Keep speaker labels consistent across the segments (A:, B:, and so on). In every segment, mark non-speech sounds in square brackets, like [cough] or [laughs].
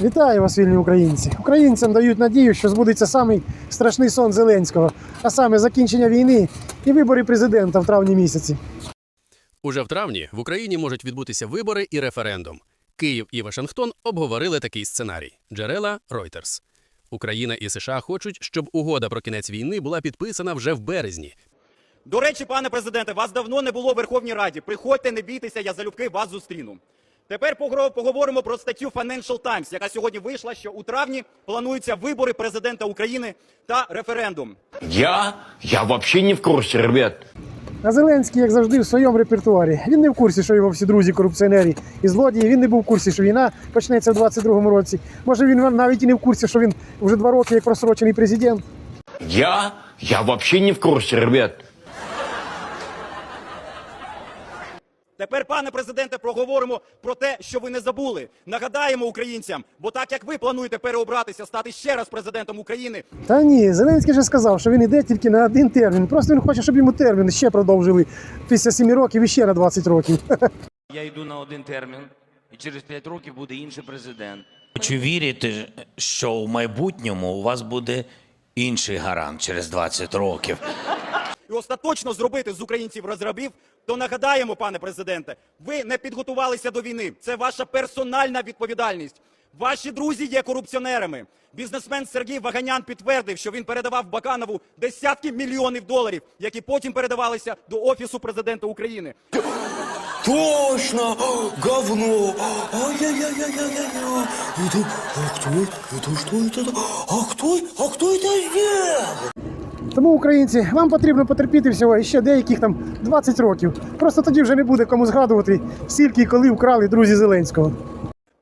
A: Вітаю вас, вільні українці. Українцям дають надію, що збудеться самий страшний сон Зеленського, а саме закінчення війни і вибори президента в травні місяці.
B: Уже в травні в Україні можуть відбутися вибори і референдум. Київ і Вашингтон обговорили такий сценарій. Джерела Reuters. Україна і США хочуть, щоб угода про кінець війни була підписана вже в березні.
C: До речі, пане президенте, вас давно не було в Верховній Раді. Приходьте, не бійтеся, я залюбки вас зустріну. Тепер поговоримо про статтю Financial Times, яка сьогодні вийшла, що у травні плануються вибори президента України та референдум.
D: Я? Я вообще не в курсе, ребят.
A: А Зеленський, як завжди, в своєму репертуарі. Він не в курсі, що його всі друзі корупціонері і злодії. Він не був в курсі, що війна почнеться в 22-му році. Може, він навіть і не в курсі, що він вже два роки як просрочений президент.
D: Я? Я вообще не в курсе, ребят.
C: Тепер, пане президенте, проговоримо про те, що ви не забули. Нагадаємо українцям, бо так як ви плануєте переобратися, стати ще раз президентом України,
A: Та ні, Зеленський же сказав, що він іде тільки на один термін. Просто він хоче, щоб йому термін ще продовжили після 7 років і ще на 20 років. [laughs]
E: Я йду на один термін, і через 5 років буде інший президент.
F: Хочу вірити, що в майбутньому у вас буде інший гарант через 20 років
C: і остаточно зробити з українців розрабів, то нагадаємо, пане президенте, ви не підготувалися до війни. Це ваша персональна відповідальність. Ваші друзі є корупціонерами. Бізнесмен Сергій Ваганян підтвердив, що він передавав Баканову десятки мільйонів доларів, які потім передавалися до офісу президента України.
G: Точно! Говно! Ай-яй-яй-яй-яй-яй! Это... А кто это? Это что это? А кто? А кто это сделал?
A: Тому, українці, вам потрібно потерпіти всього ще деяких там 20 років. Просто тоді вже не буде кому згадувати, скільки і коли вкрали друзі Зеленського.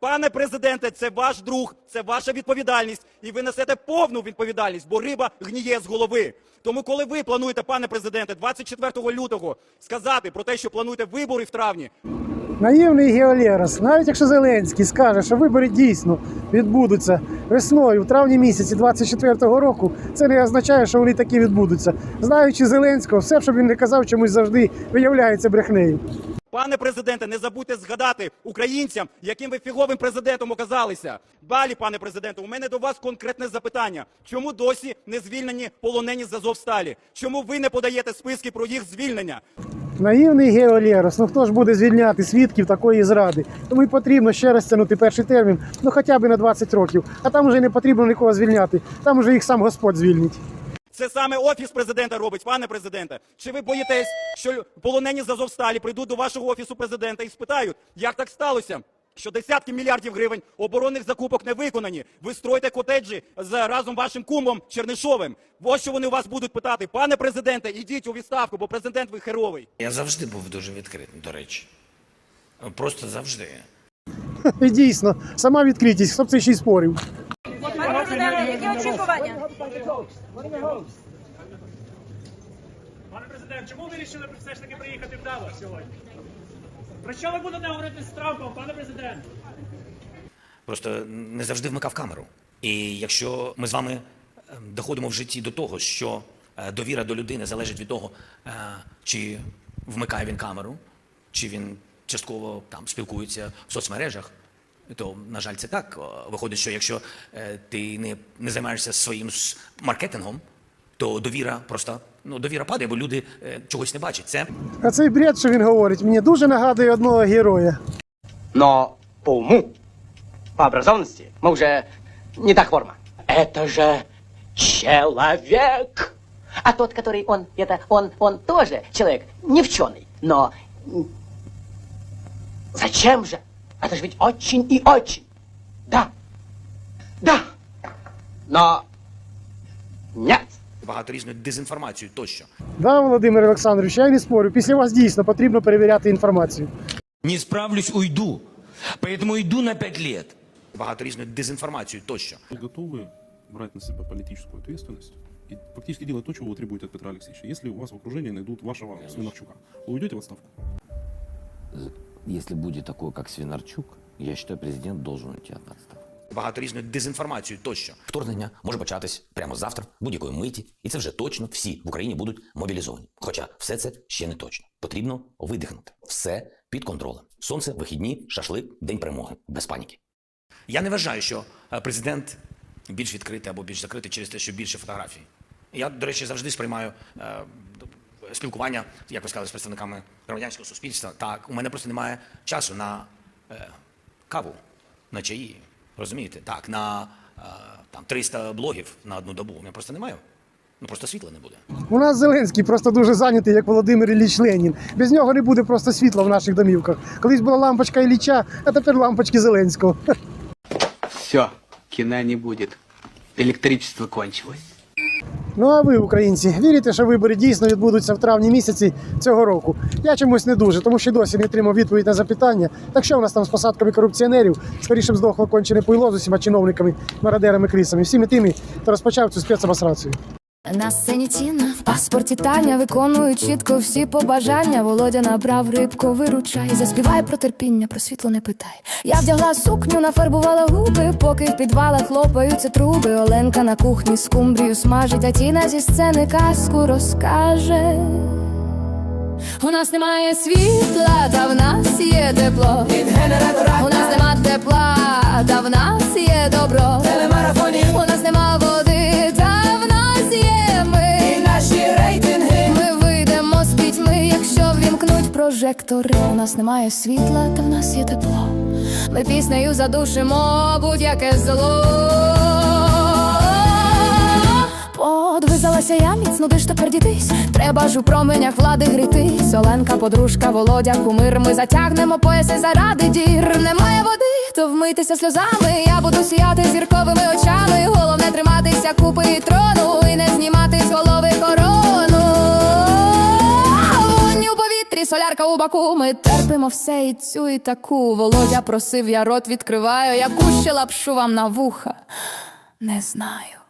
C: Пане президенте, це ваш друг, це ваша відповідальність, і ви несете повну відповідальність, бо риба гніє з голови. Тому, коли ви плануєте, пане президенте, 24 лютого сказати про те, що плануєте вибори в травні,
A: Наївний Геолерос, навіть якщо Зеленський скаже, що вибори дійсно відбудуться весною, в травні місяці 24-го року, це не означає, що вони такі відбудуться. Знаючи Зеленського, все, що він не казав, чомусь завжди виявляється брехнею.
C: Пане президенте, не забудьте згадати українцям, яким ви фіговим президентом оказалися. Далі, пане президенте, у мене до вас конкретне запитання. Чому досі не звільнені полонені з Азовсталі? Чому ви не подаєте списки про їх звільнення?
A: Наївний Геолерос, ну хто ж буде звільняти свідків такої зради? Тому й потрібно ще раз тягнути перший термін, ну хоча б на 20 років. А там вже не потрібно нікого звільняти. Там вже їх сам Господь звільнить.
C: Це саме офіс президента робить, пане президенте. Чи ви боїтесь, що полонені з Азовсталі прийдуть до вашого офісу президента і спитають, як так сталося? Що десятки мільярдів гривень оборонних закупок не виконані. Ви строїте котеджі з разом вашим кумом Чернишовим. Ось що вони у вас будуть питати. Пане президенте, ідіть у відставку, бо президент ви херовий.
F: Я завжди був дуже відкритим, до речі. Просто завжди.
A: І дійсно, сама відкритість, хто б це ще й спорив.
H: Пане президенте, які очікування?
I: Пане президент, чому ви вирішили все ж таки приїхати в Давос сьогодні? Про що ви будете говорити з Трампом, пане президент?
F: Просто не завжди вмикав камеру. І якщо ми з вами е, доходимо в житті до того, що е, довіра до людини залежить від того, е, чи вмикає він камеру, чи він частково там спілкується в соцмережах, то, на жаль, це так. Виходить, що якщо ти не, не займаєшся своїм маркетингом, то довіра просто ну, довіра падає, бо люди е, чогось не бачать. Це
A: А цей бред, що він говорить, мені дуже нагадує одного героя.
J: Но по уму, по образованности мы уже не та форма. Это же человек. А тот, который он, это он, он тоже человек, не вченый. Но м, зачем же? Это же ведь очень и очень. Да. Да. Но нет.
F: багато різної дезінформації тощо.
A: Да, Володимир Олександрович, я й не спорю. Після вас дійсно потрібно перевіряти інформацію.
G: Не справлюсь, уйду. Поэтому иду на пять лет.
F: Багато різної дезінформації тощо.
K: Вы готовы брать на себя политическую ответственность и фактически делать то, чего вы требуете от Петра Алексеевича? Если у вас в окружении найдут вашего Свинарчука, вы уйдете в отставку?
L: Если будет такой, как Свинарчук, я считаю, президент должен уйти от отставки.
F: Багато різної дезінформації тощо.
M: Вторгнення може початись прямо завтра, будь-якої миті, і це вже точно всі в Україні будуть мобілізовані. Хоча все це ще не точно. Потрібно видихнути. Все під контролем. Сонце, вихідні, шашлик, день перемоги. Без паніки.
F: Я не вважаю, що е, президент більш відкритий або більш закритий через те, що більше фотографій. Я, до речі, завжди сприймаю е, спілкування, як ви сказали, з представниками громадянського суспільства. Так, у мене просто немає часу на е, каву, на чаї. Розумієте? Так, на е, там 300 блогів на одну добу. У мене просто немає. Ну просто світла не буде.
A: У нас Зеленський просто дуже зайнятий, як Володимир Ілліч Ленін. Без нього не буде просто світла в наших домівках. Колись була лампочка Ілліча, а тепер лампочки Зеленського. [laughs]
J: Все, кіна не буде. Електричество кончилось.
A: Ну а ви, українці, вірите, що вибори дійсно відбудуться в травні місяці цього року? Я чомусь не дуже, тому що досі не отримав відповідь на запитання. Так що в нас там з посадками корупціонерів? Скоріше здохло кончене пойло з усіма чиновниками, мародерами, крісами, всіми тими, хто розпочав цю спецобосрацію.
N: На сцені Тіна, в паспорті Таня виконує чітко всі побажання. Володя набрав рибку, виручай. Заспівай про терпіння, про світло не питай. Я вдягла сукню, нафарбувала губи, поки в підвалах хлопаються труби. Оленка на кухні скумбрію смажить, а Тіна зі сцени казку розкаже. У нас немає світла, та в нас є тепло. Від генератора у нас нема тепла, та в нас є добро. Прожектори. У нас немає світла, та в нас є тепло. Ми піснею задушимо будь-яке зло. Подвизалася я міцно, де ж тепер дітись. Треба ж у променях влади грітись. Оленка, подружка, Володя, кумир. Ми затягнемо пояси заради дір. Немає води, то вмийтеся сльозами. Я буду сіяти зірковими очами. Головне триматися купи і трону і не знімати повітрі, у баку. Ми терпимо все і цю і таку. Володя просив, я рот відкриваю. Яку ще лапшу вам на вуха? Не знаю.